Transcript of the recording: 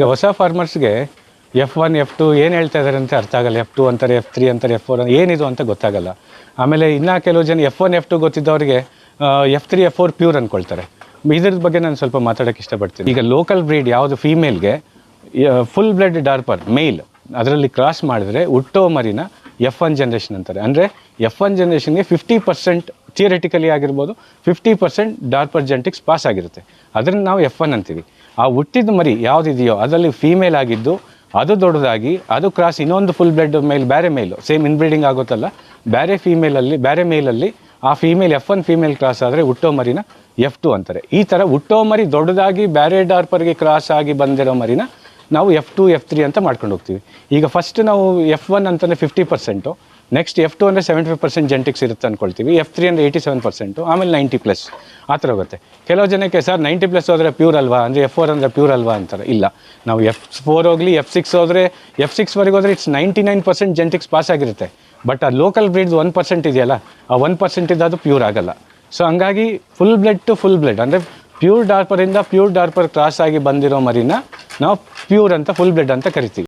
ಈಗ ಹೊಸ ಫಾರ್ಮರ್ಸ್ಗೆ ಎಫ್ ಒನ್ ಎಫ್ ಟು ಏನು ಹೇಳ್ತಾ ಇದ್ದಾರೆ ಅಂತ ಅರ್ಥ ಆಗಲ್ಲ. ಎಫ್ ಟು ಅಂತಾರೆ ಎಫ್ ತ್ರೀ ಅಂತಾರೆ ಎಫ್ ಫೋರ್ ಏನಿದು ಅಂತ ಗೊತ್ತಾಗಲ್ಲ. ಆಮೇಲೆ ಇನ್ನೂ ಕೆಲವು ಜನ F one F two ಗೊತ್ತಿದ್ದವರಿಗೆ F three F four pure ಅಂದ್ಕೊಳ್ತಾರೆ ಇದ್ರ ಬಗ್ಗೆ ನಾನು ಸ್ವಲ್ಪ ಮಾತಾಡೋಕ್ಕೆ ಇಷ್ಟಪಡ್ತೀನಿ. ಈಗ ಲೋಕಲ್ ಬ್ರೀಡ್ ಯಾವುದು ಫೀಮೇಲ್ಗೆ ಫುಲ್ ಬ್ಲಡ್ ಡಾರ್ಪರ್ ಮೇಲ್ ಅದರಲ್ಲಿ ಕ್ರಾಸ್ ಮಾಡಿದ್ರೆ ಹುಟ್ಟೋ ಮರಿನ ಎಫ್ ಒನ್ ಜನ್ರೇಷನ್ ಅಂತಾರೆ. ಅಂದರೆ ಎಫ್ ಒನ್ ಜನ್ರೇಷನ್ಗೆ ಫಿಫ್ಟಿ ಪರ್ಸೆಂಟ್ ಥಿಯರಿಟಿಕಲಿ ಆಗಿರ್ಬೋದು fifty percent Dorper genetics pass ಆಗಿರುತ್ತೆ. ಅದನ್ನು ನಾವು ಎಫ್ ಒನ್ ಅಂತೀವಿ. ಆ ಹುಟ್ಟಿದ ಮರಿ ಯಾವುದಿದೆಯೋ, ಅದರಲ್ಲಿ ಫೀಮೇಲ್ ಆಗಿದ್ದು, ಅದು ದೊಡ್ಡದಾಗಿ, ಅದು ಕ್ರಾಸ್ ಇನ್ನೊಂದು ಫುಲ್ ಬ್ಲಡ್ ಮೇಲ್ ಬೇರೆ ಮೇಲು ಸೇಮ್ ಇನ್ಬ್ರೀಡಿಂಗ್ ಆಗುತ್ತಲ್ಲ ಬೇರೆ ಫೀಮೇಲಲ್ಲಿ ಬೇರೆ ಮೇಲಲ್ಲಿ ಆ female F one female cross ಆದರೆ ಹುಟ್ಟೋ ಮರಿನ ಎಫ್ ಟು ಅಂತಾರೆ. ಈ ಥರ ಹುಟ್ಟೋ ಮರಿ ದೊಡ್ಡದಾಗಿ ಬೇರೆ ಡಾರ್ಪರ್ಗೆ ಕ್ರಾಸ್ ಆಗಿ ಬಂದಿರೋ ಮರಿನ ನಾವು ಎಫ್ ಟು ಎಫ್ ತ್ರೀ ಅಂತ ಮಾಡ್ಕೊಂಡು ಹೋಗ್ತೀವಿ. ಈಗ ಫಸ್ಟ್ ನಾವು ಎಫ್ ಒನ್ ಅಂತಂದರೆ fifty percent next F two ಅಂದರೆ ಸೆವೆಂಟಿ ಫೈವ್ ಪರ್ಸೆಂಟ್ ಜೆಂಟಿಕ್ಸ್ ಇರುತ್ತೆ ಅಂದ್ಕೊಳ್ತೀವಿ ಎಫ್ ತ್ರೀ ಅಂದರೆ ಏಯ್ಟಿ ಸೆವೆನ್ ಪರ್ಸೆಂಟು ಆಮೇಲೆ ನೈಂಟಿ ಪ್ಲಸ್ ಆ ಥರ ಹೋಗುತ್ತೆ. ಕೆಲವು ಜನಕ್ಕೆ ಸರ್ ನೈಂಟಿ ಪ್ಲಸ್ ಹೋದರೆ ಪ್ಯೂರ್ ಅಲ್ವಾ? ಅಂದರೆ ಎಫ್ ಫೋರ್ ಅಂದರೆ ಪ್ಯೂರ್ ಅಲ್ವಾ ಅಂತಾರೆ. ಇಲ್ಲ. ನಾವು ಎಫ್ ಫೋರ್ ಹೋಗಲಿ ಎಫ್ ಸಿಕ್ಸ್ ಹೋದರೆ ಎಫ್ ಸಿಕ್ಸ್ವರೆಗೆ ಹೋದರೆ it's ninety nine percent genetics pass ಆಗಿರುತ್ತೆ. ಬಟ್ ಆ ಲೋಕಲ್ ಬ್ರೀಡ್ ಒನ್ ಪರ್ಸೆಂಟ್ ಇದೆಯಲ್ಲ, ಆ ಒನ್ ಪರ್ಸೆಂಟ್ ಇದ್ದದು ಪ್ಯೂರ್ ಆಗಲ್ಲ. ಸೊ ಹಂಗಾಗಿ full blood to full blood ಅಂದರೆ ಪ್ಯೂರ್ ಡಾರ್ಪರಿಂದ ಪ್ಯೂರ್ ಡಾರ್ಪರ್ ಕ್ರಾಸ್ ಆಗಿ ಬಂದಿರೋ ಮರಿನ ನಾವು ಪ್ಯೂರ್ ಅಂತ ಫುಲ್ ಬ್ಲಡ್ ಅಂತ ಕರಿತೀವಿ.